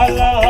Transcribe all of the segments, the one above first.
ভালা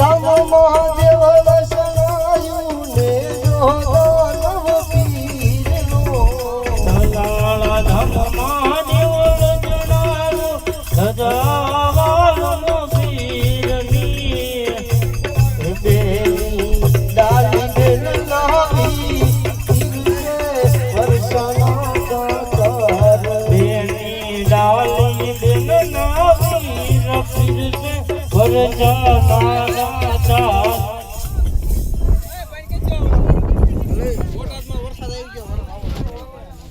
બેન ના